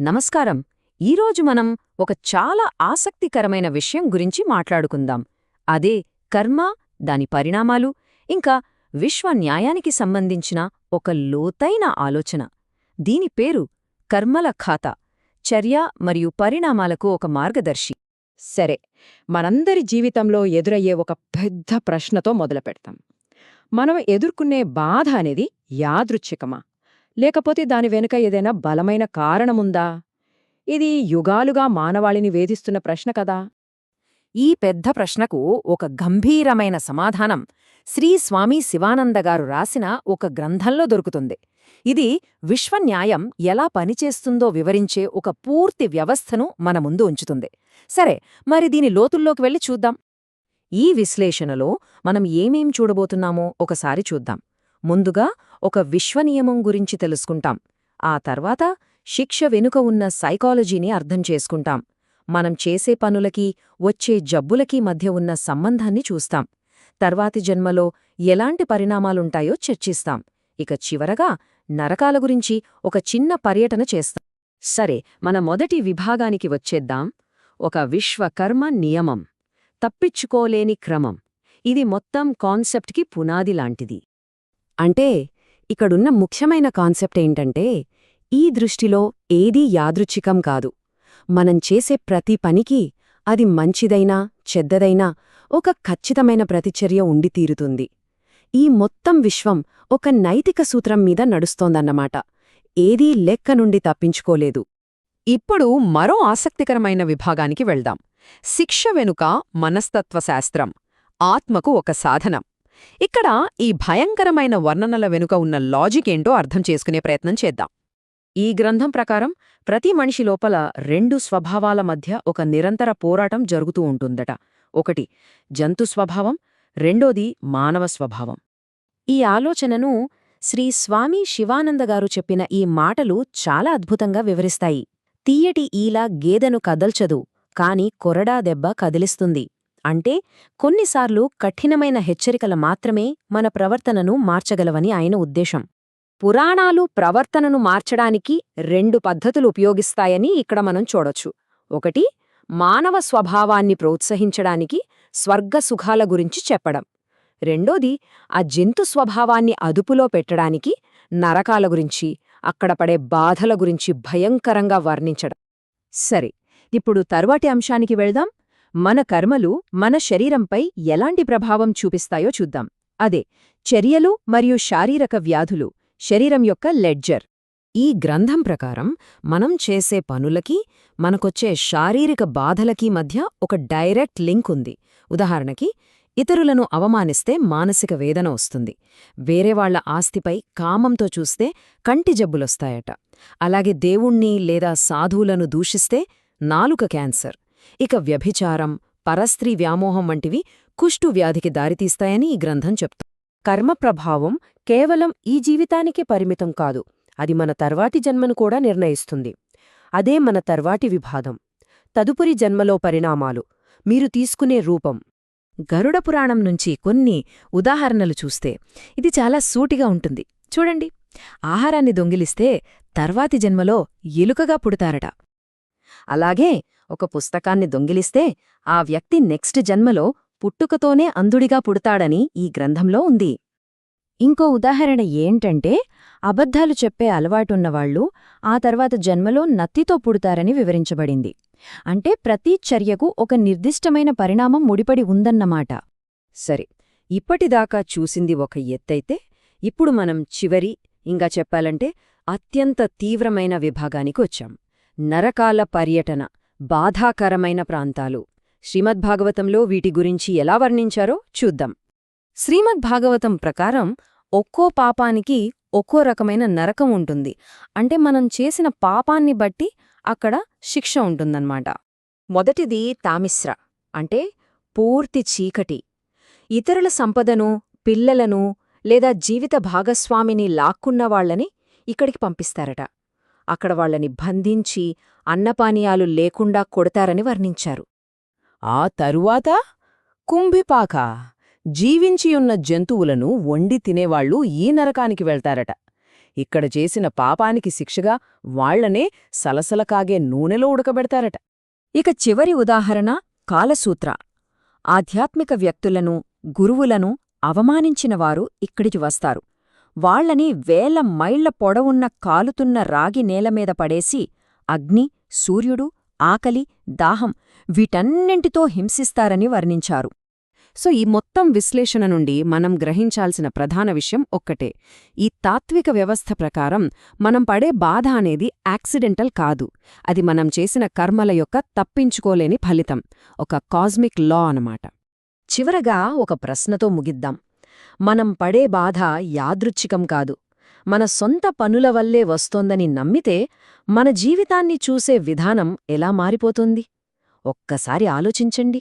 నమస్కారం. ఈరోజు మనం ఒక చాలా ఆసక్తికరమైన విషయం గురించి మాట్లాడుకుందాం. అదే కర్మ దాని పరిణామాలు ఇంకా విశ్వ న్యాయానికి సంబంధించిన ఒక లోతైన ఆలోచన. దీని పేరు కర్మల ఖాతా. చర్య మరియు పరిణామాలకు ఒక మార్గదర్శి. సరే మనందరి జీవితంలో ఎదురయ్యే ఒక పెద్ద ప్రశ్నతో మొదలుపెడతాం. మనం ఎదుర్కొనే బాధ అనేది యాదృచ్ఛికమా? లేకపోతే దాని వెనుక ఏదైనా బలమైన కారణముందా? ఇది యుగాలుగా మానవాళిని వేధిస్తున్న ప్రశ్న కదా. ఈ పెద్ద ప్రశ్నకు ఒక గంభీరమైన సమాధానం శ్రీ స్వామి శివానందగారు రాసిన ఒక గ్రంథంలో దొరుకుతుంది. ఇది విశ్వన్యాయం ఎలా పనిచేస్తుందో వివరించే ఒక పూర్తి వ్యవస్థను మన ముందు ఉంచుతుంది. సరే మరి దీని లోతుల్లోకి వెళ్ళి చూద్దాం. ఈ విశ్లేషణలో మనం ఏమేం చూడబోతున్నామో ఒకసారి చూద్దాం. ముందుగా ఒక విశ్వనియమం గురించి తెలుసుకుంటాం. ఆ తర్వాత శిక్ష వెనుక ఉన్న సైకాలజీని అర్థం చేసుకుంటాం. మనం చేసే పనులకి వచ్చే జబ్బులకి మధ్య ఉన్న సంబంధాన్ని చూస్తాం. తర్వాతి జన్మలో ఎలాంటి పరిణామాలుంటాయో చర్చిస్తాం. ఇక చివరగా నరకాల గురించి ఒక చిన్న పర్యటన చేస్తాం. సరే మన మొదటి విభాగానికి వచ్చేద్దాం. ఒక విశ్వకర్మ నియమం. తప్పించుకోలేని క్రమం. ఇది మొత్తం కాన్సెప్ట్కి పునాది లాంటిది. అంటే ఇక్కడున్న ముఖ్యమైన కాన్సెప్ట్ ఏంటంటే ఈ దృష్టిలో ఏదీ యాదృచ్ఛికం కాదు. మనం చేసే ప్రతి పనికి అది మంచిదైనా చెద్దదైనా ఒక ఖచ్చితమైన ప్రతిచర్య ఉండి తీరుతుంది. ఈ మొత్తం విశ్వం ఒక నైతిక సూత్రం మీద నడుస్తోందన్నమాట. ఏదీ లెక్క నుండి తప్పించుకోలేదు. ఇప్పుడు మరో ఆసక్తికరమైన విభాగానికి వెళ్దాం. శిక్ష వెనుక మనస్తత్వశాస్త్రం ఆత్మకు ఒక సాధనం. ఇక్కడ ఈ భయంకరమైన వర్ణనల వెనుక ఉన్న లాజిక్ ఏంటో అర్థం చేసుకునే ప్రయత్నం చేద్దాం. ఈ గ్రంథం ప్రకారం ప్రతి మనిషి లోపల రెండు స్వభావాల మధ్య ఒక నిరంతర పోరాటం జరుగుతూ ఉంటుందట. ఒకటి జంతు స్వభావం రెండోది మానవ స్వభావం. ఈ ఆలోచనను శ్రీ స్వామి శివానందగారు చెప్పిన ఈ మాటలు చాలా అద్భుతంగా వివరిస్తాయి. తీయటి ఈలా గేదెను కదల్చదు కాని కొరడా దెబ్బ కదిలిస్తుంది. అంటే కొన్నిసార్లు కఠినమైన హెచ్చరికల మాత్రమే మన ప్రవర్తనను మార్చగలవని ఆయన ఉద్దేశం. పురాణాలు ప్రవర్తనను మార్చడానికి రెండు పద్ధతులు ఉపయోగిస్తాయని ఇక్కడ మనం చూడొచ్చు. ఒకటి మానవ స్వభావాన్ని ప్రోత్సహించడానికి స్వర్గసుఖాల గురించి చెప్పడం. రెండోది ఆ జంతు స్వభావాన్ని అదుపులో పెట్టడానికి నరకాల గురించి అక్కడ పడే బాధల గురించి భయంకరంగా వర్ణించడం. సరే ఇప్పుడు తరువాటి అంశానికి వెళ్దాం. మన కర్మలు మన శరీరంపై ఎలాంటి ప్రభావం చూపిస్తాయో చూద్దాం. అదే చర్యలు మరియు శారీరక వ్యాధులు శరీరం యొక్క లెడ్జర్. ఈ గ్రంథం ప్రకారం మనం చేసే పనులకి మనకొచ్చే శారీరక బాధలకి మధ్య ఒక డైరెక్ట్ లింక్ ఉంది. ఉదాహరణకి ఇతరులను అవమానిస్తే మానసిక వేదన వస్తుంది. వేరేవాళ్ళ ఆస్తిపై కామంతో చూస్తే కంటి జబ్బులొస్తాయట. అలాగే దేవుణ్ణి లేదా సాధువులను దూషిస్తే నాలుక క్యాన్సర్. ఇక వ్యభిచారం పరస్త్రీ వ్యామోహం వంటివి కుష్టు వ్యాధికి దారితీస్తాయని ఈ గ్రంథం చెప్తుంది కర్మ ప్రభావం కేవలం ఈ జీవితానికే పరిమితం కాదు అది మన తర్వాటి జన్మను కూడా నిర్ణయిస్తుంది. అదే మన తర్వాటి విభాదం తదుపరి జన్మలో పరిణామాలు. మీరు తీసుకునే రూపం. గరుడ పురాణం నుంచి కొన్ని ఉదాహరణలు చూస్తే ఇది చాలా సూటిగా ఉంటుంది. చూడండి. ఆహారాన్ని దొంగిలిస్తే తర్వాతి జన్మలో ఎలుకగా పుడతారట. అలాగే ఒక పుస్తకాన్ని దొంగిలిస్తే ఆ వ్యక్తి నెక్స్ట్ జన్మలో పుట్టుకతోనే అంధుడిగా పుడతాడని ఈ గ్రంథంలో ఉంది. ఇంకో ఉదాహరణ ఏంటంటే అబద్ధాలు చెప్పే అలవాటున్నవాళ్ళు ఆ తర్వాత జన్మలో నత్తితో పుడతారని వివరించబడింది. అంటే ప్రతి చర్యకు ఒక నిర్దిష్టమైన పరిణామం ముడిపడి ఉందన్నమాట. సరే ఇప్పటిదాకా చూసింది ఒక ఎత్తైతే ఇప్పుడు మనం చివరి ఇంకా చెప్పాలంటే అత్యంత తీవ్రమైన విభాగానికి వచ్చాం. నరకాల పర్యటన. బాధాకరమైన ప్రాంతాలు. శ్రీమద్భాగవతంలో వీటి గురించి ఎలా వర్ణించారో చూద్దాం. శ్రీమద్భాగవతం ప్రకారం ఒక్కో పాపానికి ఒక్కో రకమైన నరకం ఉంటుంది. అంటే మనం చేసిన పాపాన్ని బట్టి అక్కడ శిక్ష ఉంటుందన్నమాట. మొదటిది తామిశ్ర అంటే పూర్తి చీకటి. ఇతరుల సంపదను పిల్లలను లేదా జీవిత భాగస్వామిని లాక్కున్నవాళ్ళని ఇక్కడికి పంపిస్తారట. అక్కడ వాళ్ళని బంధించి అన్నపానీయాలు లేకుండా కొడతారని వర్ణించారు. ఆ తరువాత కుంభిపాక జీవించియున్న జంతువులను వండి తినేవాళ్ళు ఈ నరకానికి వెళ్తారట. ఇక్కడ చేసిన పాపానికి శిక్షగా వాళ్ళనే సలసల కాగే నూనెలో ఉడకబెడతారట. ఇక చివరి ఉదాహరణ కాలసూత్ర. ఆధ్యాత్మిక వ్యక్తులను గురువులను అవమానించినవారు ఇక్కడికి వస్తారు. వాళ్ళని వేల మైళ్ళ పొడవున్న కాలుతున్న రాగి నేలమీద పడేసి అగ్ని సూర్యుడు ఆకలి దాహం వీటన్నింటితో హింసిస్తారని వర్ణించారు. సో ఈ మొత్తం విశ్లేషణ నుండి మనం గ్రహించాల్సిన ప్రధాన విషయం ఒక్కటే. ఈ తాత్విక వ్యవస్థ ప్రకారం మనం పడే బాధ అనేది యాక్సిడెంటల్ కాదు. అది మనం చేసిన కర్మల యొక్క తప్పించుకోలేని ఫలితం. ఒక కాస్మిక్ లా అన్నమాట. చివరగా ఒక ప్రశ్నతో ముగిద్దాం. మనం పడే బాధ యాదృచ్ఛికం కాదు. మన సొంత పనుల వల్లే వస్తోందని నమ్మితే మన జీవితాన్ని చూసే విధానం ఎలా మారిపోతుంది? ఒక్కసారి ఆలోచించండి.